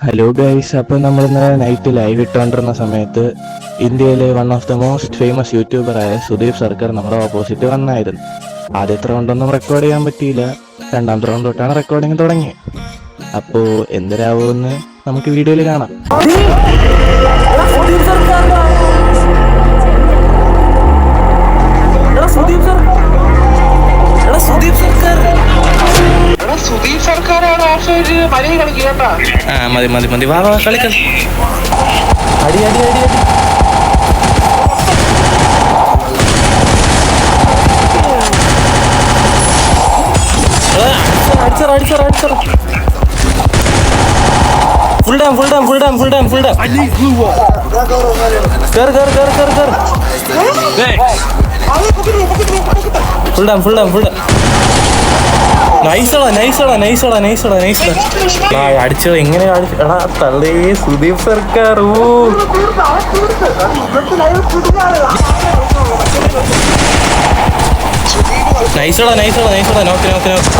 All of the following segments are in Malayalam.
ഹലോ ഗൈസ് അപ്പോൾ നമ്മൾ ഇന്നലെ നൈറ്റ് ലൈവ് ഇട്ടുകൊണ്ടിരുന്ന സമയത്ത് ഇന്ത്യയിലെ one of the most famous യൂട്യൂബറായ Sudeep Sarkar നമ്മുടെ ഓപ്പോസിറ്റ് വന്നായിരുന്നു. ആദ്യത്തെ റൗണ്ടൊന്നും റെക്കോർഡ് ചെയ്യാൻ പറ്റിയില്ല. രണ്ടാമത്തെ റൗണ്ട് തൊട്ടാണ് റെക്കോർഡിങ് തുടങ്ങി അപ്പോൾ എന്തിനാവുമെന്ന് നമുക്ക് വീഡിയോയിൽ കാണാം. ആ മതി മതി മതി. വാ വാ കളി കളി അടി അടി അടി. അടി അടിച്ചറ അടിച്ചറ അടിച്ചറ. Full dam full dam full dam full dam full dam കേറ് കേറ് കേറ് കേറ് കേറ്. Full dam full dam full dam നൈസടാ നൈസടാ നൈസടാ നൈസടാ നൈസടാ ആ അടിച്ചോ എങ്ങനെ എടാ. തള്ളേ സുദീപ് സർക്കാർ ഓ നൈസടാ നൈസടാ നൈസടാ നോക്ക് നോക്ക് നോക്ക്.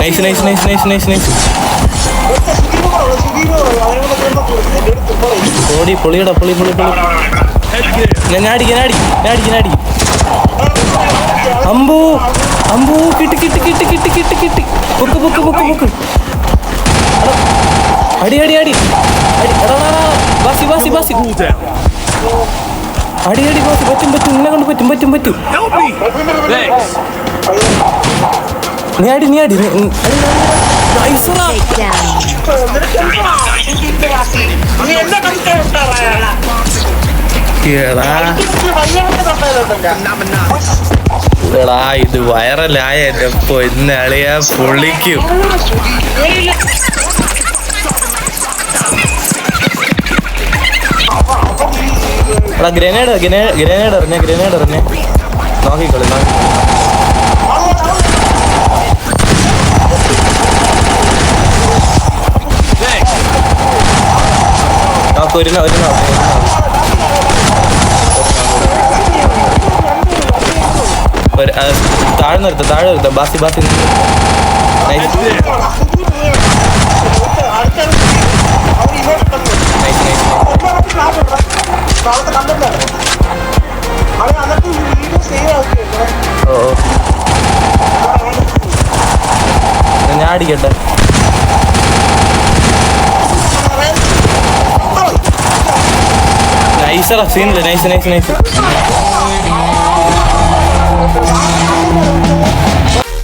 Nice nice nice nice nice nice പൊളിയടാ പൊളി പൊളി ഞാൻ അടിക്കാം ഞാൻ അടിക്കും ഞാൻ അമ്പൂ കിട്ടി കിട്ടി കിട്ടി കിട്ടി കിട്ടി കിട്ടി പൊക്ക് പൊക്ക് പൊക്ക് പൊക്ക് അടി അടി അടി അടി ബാസി ബാസി ബാസി അടി അടി ബാസി പറ്റും പറ്റും നിന്നെ കൊണ്ട് പറ്റും പറ്റും പറ്റും നീ അടി നീ അടി അടി, എടാ ഇത് വൈറലായ എന്റെ പൊന്നളിയ പൊളിക്കും. എടാ ഗ്രനേഡ് ഗ്രനേഡ് എറിഞ്ഞ ഗ്രനേഡ് എറിഞ്ഞ നോക്കിക്കളി നോക്കി ഒരു നോക്ക് താഴെ നിർത്ത താഴെ നിർത്ത. ബാസി ബാസി ഓ ഓ. ഞാൻ അടിക്കട്ടെ. നൈസറാ സീനില്ല nice nice nice Oh, my God.